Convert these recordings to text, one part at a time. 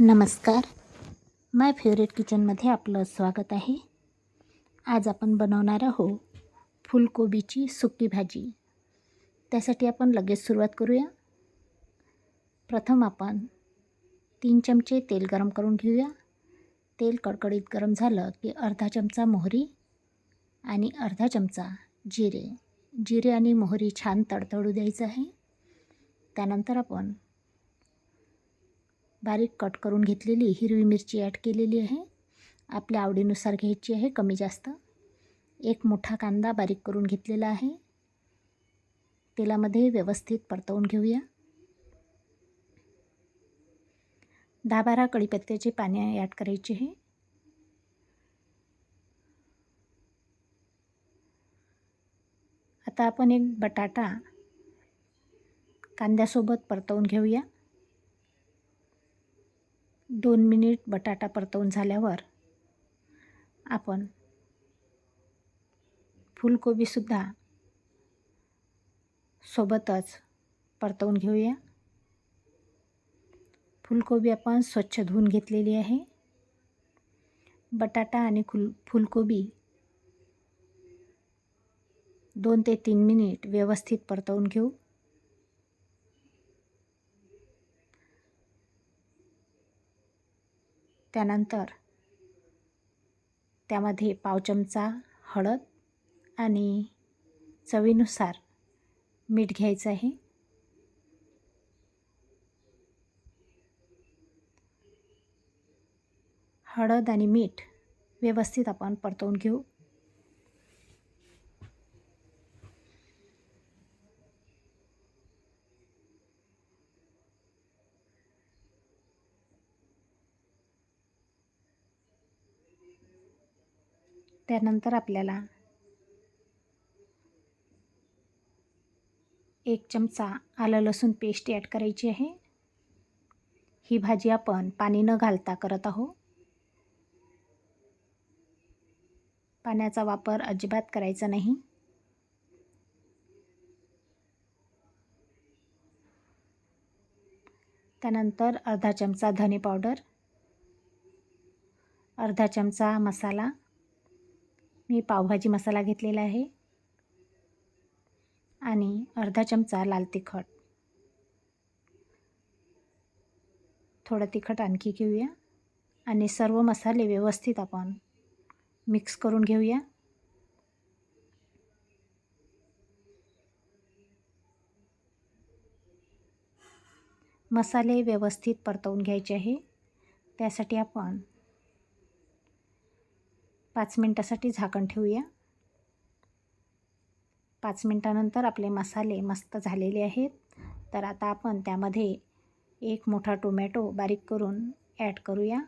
नमस्कार. माय फेवरेट किचनमध्ये आपलं स्वागत आहे. आज आपण बनवणार आहोत फुलकोबीची सुकी भाजी. त्यासाठी आपण लगेच सुरुवात करूया. प्रथम आपण तीन चमचे तेल गरम करून घेऊया. तेल कडकडीत गरम झालं की अर्धा चमचा मोहरी आणि अर्धा चमचा जिरे. जिरे आणि मोहरी छान तडतडू द्यायचं आहे. त्यानंतर आपण बारीक कट करून घेतलेली हिरवी मिरची ॲड केलेली आहे. आपल्या आवडीनुसार घ्यायची आहे कमी जास्त. एक मोठा कांदा बारीक करून घेतलेला आहे. तेलामध्ये व्यवस्थित परतवून घेऊया. दहा बारा कढीपत्त्याचे पाणी ॲड करायचे आहे. आता आपण एक बटाटा कांद्यासोबत परतवून घेऊया. दोन मिनिट बटाटा परतवून झाल्यावर आपण फुलकोबीसुद्धा सोबतच परतवून घेऊया. फुलकोबी आपण स्वच्छ धुवून घेतलेली आहे. बटाटा आणि फुल फुलकोबी दोन ते तीन मिनिट व्यवस्थित परतवून घेऊ. त्यानंतर त्यामध्ये पाव चमचा हळद आणि चवीनुसार मीठ घ्यायचं आहे. हळद आणि मीठ व्यवस्थित आपण परतवून घेऊ. त्यानंतर आपल्याला एक चमचा आलं लसूण पेस्ट ॲड करायची आहे. ही भाजी आपण पाणी न घालता करत आहो पाण्याचा वापर अजिबात करायचा नाही. त्यानंतर अर्धा चमचा धने पावडर अर्धा चमचा मसाला मी पावभाजी मसाला घेतलेला आहे. आणि अर्धा चमचा लाल तिखट. थोडं तिखट आणखी घेऊया. आणि सर्व मसाले व्यवस्थित आपण मिक्स करून घेऊया. मसाले व्यवस्थित परतवून घ्यायचे आहे. त्यासाठी आपण पाच मिनटासाठी झाकण ठेवूया. पाच मिनटानंतर आपले मसाले मस्त झालेले आहेत. तर आता आपण त्यामध्ये एक मोठा टोमॅटो बारीक करून ॲड करूया.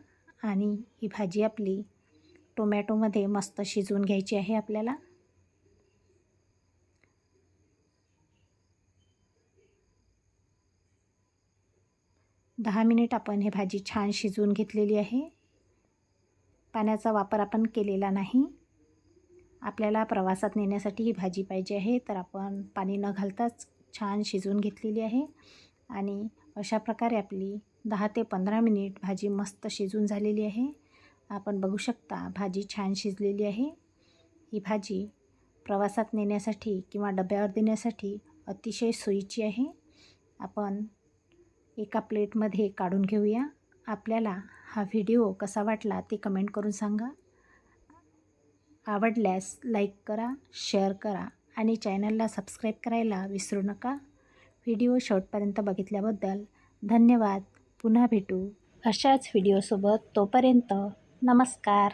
आणि ही भाजी आपली टोमॅटोमध्ये मस्त शिजवून घ्यायची आहे आपल्याला. दहा मिनिट आपण हे भाजी छान शिजवून घेतलेली आहे. पाण्याचा वापर आपण केलेला नाही. आपल्याला प्रवासात नेण्यासाठी ही भाजी पाहिजे आहे. तर आपण पाणी न घालताच छान शिजवून घेतलेली आहे. आणि अशा प्रकारे आपली दहा ते पंधरा मिनिट भाजी मस्त शिजून झालेली आहे. आपण बघू शकता भाजी छान शिजलेली आहे. ही भाजी प्रवासात नेण्यासाठी किंवा डब्यावर देण्यासाठी अतिशय सोयीची आहे. आपण एका प्लेटमध्ये काढून घेऊया. आपल्याला हा व्हिडिओ कसा वाटला ते कमेंट करून सांगा. आवडल्यास लाईक करा शेअर करा आणि चॅनलला सबस्क्राईब करायला विसरू नका. व्हिडिओ शेवटपर्यंत बघितल्याबद्दल धन्यवाद. पुन्हा भेटू अशाच व्हिडिओसोबत तोपर्यंत नमस्कार.